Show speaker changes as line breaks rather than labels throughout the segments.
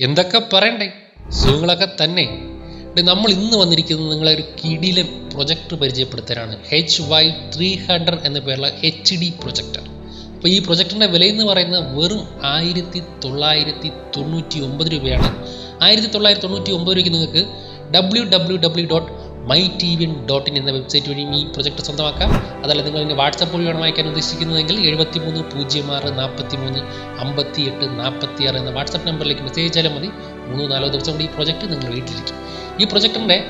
എന്തൊക്കെ പറയണ്ടേ? സുഖങ്ങളൊക്കെ തന്നെ. നമ്മൾ ഇന്ന് വന്നിരിക്കുന്നത് നിങ്ങളെ ഒരു കിടിലൻ പ്രൊജക്ടർ പരിചയപ്പെടുത്താനാണ് എച്ച് വൈ ത്രീ ഹൺഡ്രഡ് എന്ന പേരുള്ള എച്ച് ഡി പ്രൊജക്ടർ അപ്പോൾ ഈ പ്രൊജക്ടറിന്റെ വില എന്ന് പറയുന്നത് വെറും ആയിരത്തി തൊള്ളായിരത്തി തൊണ്ണൂറ്റി ഒമ്പത് രൂപയാണ്. ആയിരത്തി തൊള്ളായിരത്തി തൊണ്ണൂറ്റി ഒമ്പത് രൂപയ്ക്ക് നിങ്ങൾക്ക് W W W dot my T V dot in എന്ന വെബ്സൈറ്റ് വഴി ഈ പ്രൊജക്ട് സ്വന്തമാക്കാം. അതല്ല നിങ്ങൾ ഇതിന്റെ വാട്സപ്പ് വഴിയാണ് വായിക്കാൻ ഉദ്ദേശിക്കുന്നതെങ്കിൽ എഴുപത്തി മൂന്ന് പൂജ്യം ആറ് നാൽപ്പത്തി മൂന്ന് അമ്പത്തി എട്ട് നാൽപ്പത്തി ആറ് എന്ന വാട്സപ്പ് നമ്പറിലേക്ക് മെസ്സേജ് അയച്ചാലും മതി. മൂന്നോ നാലോ ദിവസം കൊണ്ട് ഈ പ്രൊജക്റ്റ് നിങ്ങൾ വീട്ടിലിരിക്കും. ഈ പ്രൊജക്ടിന്റെ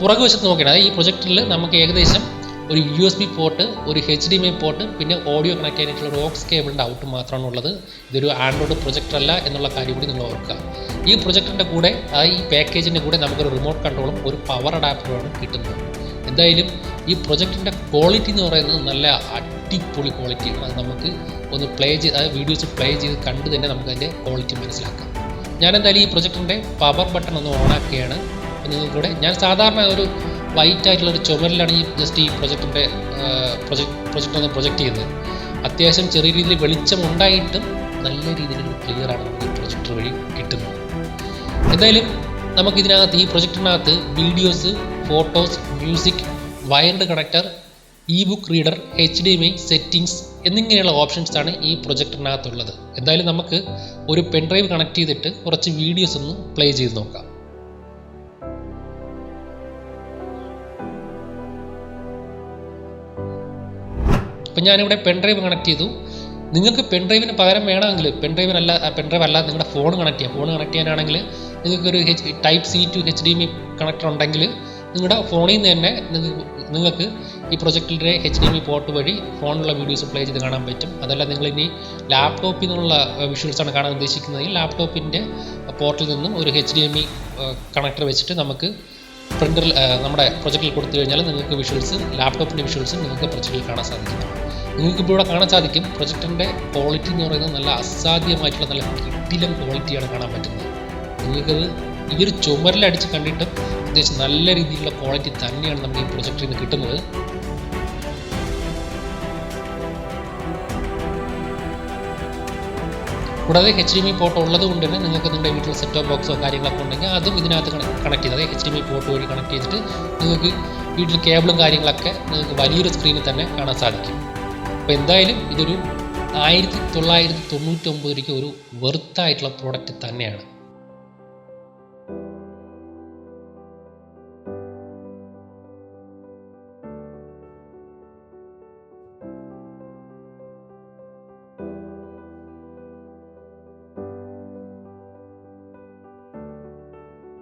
പുറകുവശത്ത് നോക്കിയാൽ ഈ പ്രൊജക്ടറിൽ നമുക്ക് ഏകദേശം ഒരു യു എസ് ബി പോർട്ട് ഒരു എച്ച് ഡി എം പോർട്ട് പിന്നെ ഓഡിയോ കണക്ട് ചെയ്യാനായിട്ടുള്ള ഒരു ഓക്സ് കേബിളിന്റെ ഔട്ട് മാത്രമാണ് ഉള്ളത് ഇതൊരു ആൻഡ്രോയിഡ് പ്രൊജക്ടർ അല്ല എന്നുള്ള കാര്യം കൂടി നിങ്ങൾ ഓർക്കുക. ഈ പ്രൊജക്ടറിന്റെ കൂടെ ഈ പാക്കേജിന്റെ കൂടെ നമുക്കൊരു റിമോട്ട് കൺട്രോളും ഒരു പവർ അഡാപ്റ്ററുമാണ് കിട്ടുന്നത്. എന്തായാലും ഈ പ്രൊജക്ടിന്റെ ക്വാളിറ്റി എന്ന് പറയുന്നത് നല്ല അടിപൊളി ക്വാളിറ്റിയാണ് അത് നമുക്ക് ഒന്ന് പ്ലേ ചെയ്ത് അത് വീഡിയോസ് പ്ലേ ചെയ്ത് കണ്ട് തന്നെ നമുക്കതിന്റെ ക്വാളിറ്റി മനസ്സിലാക്കാം. ഞാൻ എന്തായാലും ഈ പ്രൊജക്ടറിന്റെ പവർ ബട്ടൺ ഒന്ന് ഓണാക്കുകയാണ് നിങ്ങൾക്കൂടെ ഞാൻ സാധാരണ ഒരു വൈറ്റ് ആയിട്ടുള്ള ഒരു ചുമരിലാണ് ഈ ജസ്റ്റ് ഈ പ്രൊജക്ടിന്റെ പ്രൊജക്ട് പ്രൊജക്ട് ഒന്ന് പ്രൊജക്റ്റ് ചെയ്യുന്നത്. അത്യാവശ്യം ചെറിയ രീതിയിൽ വെളിച്ചം ഉണ്ടായിട്ടും നല്ല രീതിയിൽ ക്ലിയർ ആണ് നമുക്ക് ഈ പ്രൊജക്ടർ വഴി കിട്ടുന്നത്. എന്തായാലും നമുക്കിതിനകത്ത് ഈ പ്രൊജക്ടിനകത്ത് videos photos music wired connector E book reader H D M I settings എന്നിങ്ങനെയുള്ള ഓപ്ഷൻസ് ആണ് ഈ പ്രൊജക്ടറിനകത്തുള്ളത് എന്തായാലും നമുക്ക് ഒരു പെൻഡ്രൈവ് കണക്ട് ചെയ്തിട്ട് കുറച്ച് വീഡിയോസ് ഒന്ന് പ്ലേ ചെയ്ത് നോക്കാം. അപ്പം ഞാനിവിടെ പെൻഡ്രൈവ് കണക്ട് ചെയ്തു. നിങ്ങൾക്ക് പെൻഡ്രൈവിന് പകരം വേണമെങ്കിൽ പെൻഡ്രൈവിനല്ല പെൻഡ്രൈവ് അല്ല നിങ്ങളുടെ ഫോൺ കണക്ട് ചെയ്യാം. ഫോൺ കണക്ട് ചെയ്യാനാണെങ്കിൽ നിങ്ങൾക്കൊരു H type C to H D M connector ഉണ്ടെങ്കിൽ നിങ്ങളുടെ ഫോണിൽ നിന്ന് തന്നെ നിങ്ങൾക്ക് ഈ പ്രൊജക്ടിന്റെ എച്ച് ഡി എം പോർട്ട് വഴി ഫോണിലുള്ള വീഡിയോസ് പ്ലേ ചെയ്ത് കാണാൻ പറ്റും. അതല്ല നിങ്ങൾ ഇനി ലാപ്ടോപ്പിൽ നിന്നുള്ള വിഷ്വൽസാണ് കാണാൻ ഉദ്ദേശിക്കുന്നതെങ്കിൽ ലാപ്ടോപ്പിന്റെ പോർട്ടിൽ നിന്നും ഒരു എച്ച് ഡി എം കണക്ടർ വെച്ചിട്ട് നമുക്ക് പ്രിന്ററിൽ നമ്മുടെ പ്രൊജക്റ്റിൽ കൊടുത്തു കഴിഞ്ഞാൽ നിങ്ങൾക്ക് വിഷ്വൽസ് ലാപ്ടോപ്പിന്റെ വിഷ്വൽസ് നിങ്ങൾക്ക് പ്രൊജക്റ്റിൽ കാണാൻ സാധിക്കും. നിങ്ങൾക്ക് ഇവിടെ കാണാൻ സാധിക്കും പ്രൊജക്റ്റിന്റെ ക്വാളിറ്റി എന്ന് പറയുന്നത് നല്ല അസാധ്യമായിട്ടുള്ള നല്ല കിട്ടിലും ക്വാളിറ്റിയാണ് കാണാൻ പറ്റുന്നത്. നിങ്ങൾക്കത് ഈ ഒരു ചുമരിലടിച്ച് കണ്ടിട്ടും അത്യാവശ്യം നല്ല രീതിയിലുള്ള ക്വാളിറ്റി തന്നെയാണ് നമുക്ക് ഈ പ്രൊജക്റ്റിൽ നിന്ന് കിട്ടുന്നത്. കൂടാതെ എച്ച് ഡി എം പോർട്ട് ഉള്ളത് കൊണ്ട് തന്നെ നിങ്ങൾക്ക് നിങ്ങളുടെ വീട്ടിൽ സെറ്റ് ടോപ്പ് ബോക്സോ കാര്യങ്ങളൊക്കെ ഉണ്ടെങ്കിൽ അതും ഇതിനകത്ത് കണക്ട് ചെയ്ത് അതായത് എച്ച് ഡി എം പോർട്ട് വഴി കണക്ട് ചെയ്തിട്ട് നിങ്ങൾക്ക് വീട്ടിൽ കേബിളും കാര്യങ്ങളൊക്കെ നിങ്ങൾക്ക് വലിയൊരു സ്ക്രീനിൽ തന്നെ കാണാൻ സാധിക്കും. അപ്പോൾ എന്തായാലും ഇതൊരു ആയിരത്തി തൊള്ളായിരത്തി തൊണ്ണൂറ്റി ഒമ്പത് രൂപയ്ക്ക് ഒരു വെറുത്തായിട്ടുള്ള പ്രോഡക്റ്റ് തന്നെയാണ്.